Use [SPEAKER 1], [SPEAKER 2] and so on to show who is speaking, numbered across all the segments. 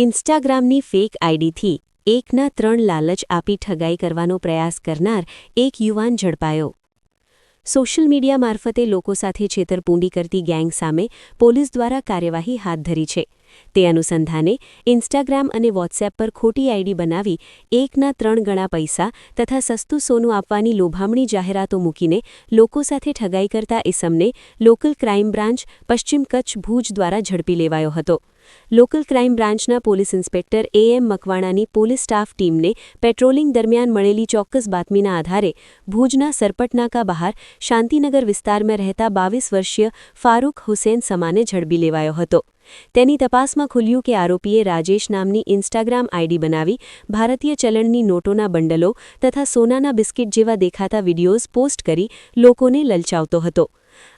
[SPEAKER 1] ઇન્સ્ટાગ્રામની fake આઈડીથી એકના ત્રણ લાલચ આપી ઠગાઈ કરવાનો પ્રયાસ કરનાર એક યુવાન ઝડપાયો. સોશિયલ મીડિયા મારફતે લોકો સાથે છેતરપુંડી કરતી ગેંગ સામે પોલીસ દ્વારા કાર્યવાહી હાથ ધરી છે. તે અનુસંધાને ઇન્સ્ટાગ્રામ અને વોટ્સએપ પર ખોટી આઈડી બનાવી એકના ત્રણ ગણા પૈસા તથા સસ્તું સોનું આપવાની લોભામણી જાહેરાતો મૂકીને લોકો સાથે ઠગાઈ કરતા ઇસમને લોકલ ક્રાઇમ બ્રાન્ચ પશ્ચિમ કચ્છ ભુજ દ્વારા ઝડપી લેવાયો હતો. લોકલ ક્રાઇમ બ્રાન્ચના પોલીસ ઇન્સ્પેક્ટર એ એમ મકવાણાની પોલીસ સ્ટાફ ટીમને પેટ્રોલિંગ દરમિયાન મળેલી ચોક્કસ બાતમીના આધારે ભુજના સરપટનાકા બહાર શાંતિનગર વિસ્તારમાં રહેતા બાવીસ વર્ષીય ફારૂક હુસેન સમાને ઝડપી લેવાયો હતો. તેની તપાસમાં ખુલ્યું કે આરોપીએ રાજેશ નામની ઇન્સ્ટાગ્રામ આઈડી બનાવી ભારતીય ચલણની નોટોના બંડલો તથા સોનાના બિસ્કિટ જેવા દેખાતા વિડીયોઝ પોસ્ટ કરી લોકોને લલચાવતો હતો.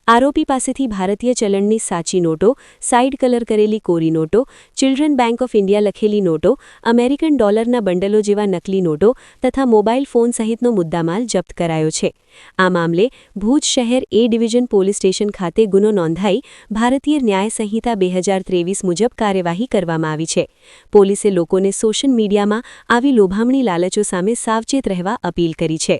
[SPEAKER 1] આરોપી પાસેથી ભારતીય ચલણની સાચી નોટો, સાઇડ કલર કરેલી કોરી નોટો, ચિલ્ડ્રન બેંક ઓફ ઇન્ડિયા લખેલી નોટો, અમેરિકન ડોલરના બંડલો જેવા નકલી નોટો તથા મોબાઈલ ફોન સહિતનો મુદ્દામાલ જપ્ત કરાયો છે. આ મામલે ભુજ શહેર એ ડિવિઝન પોલીસ સ્ટેશન ખાતે ગુનો નોંધાઈ ભારતીય ન્યાય સંહિતા બે હજાર ત્રેવીસ મુજબ કાર્યવાહી કરવામાં આવી છે. પોલીસે લોકોને સોશિયલ મીડિયામાં આવી લોભામણી લાલચો સામે સાવચેત રહેવા અપીલ કરી છે.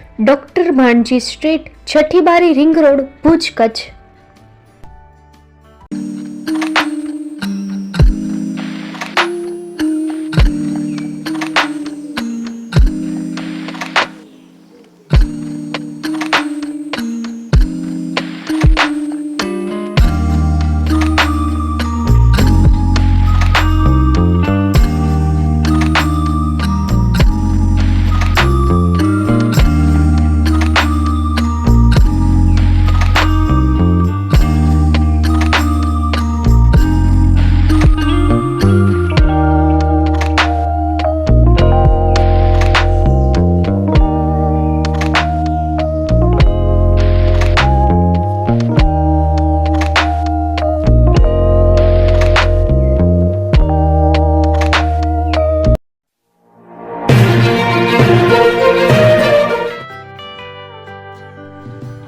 [SPEAKER 2] doctor Bhanji street છઠ્ઠી બારી રિંગ રોડ ભુજ કચ્છ.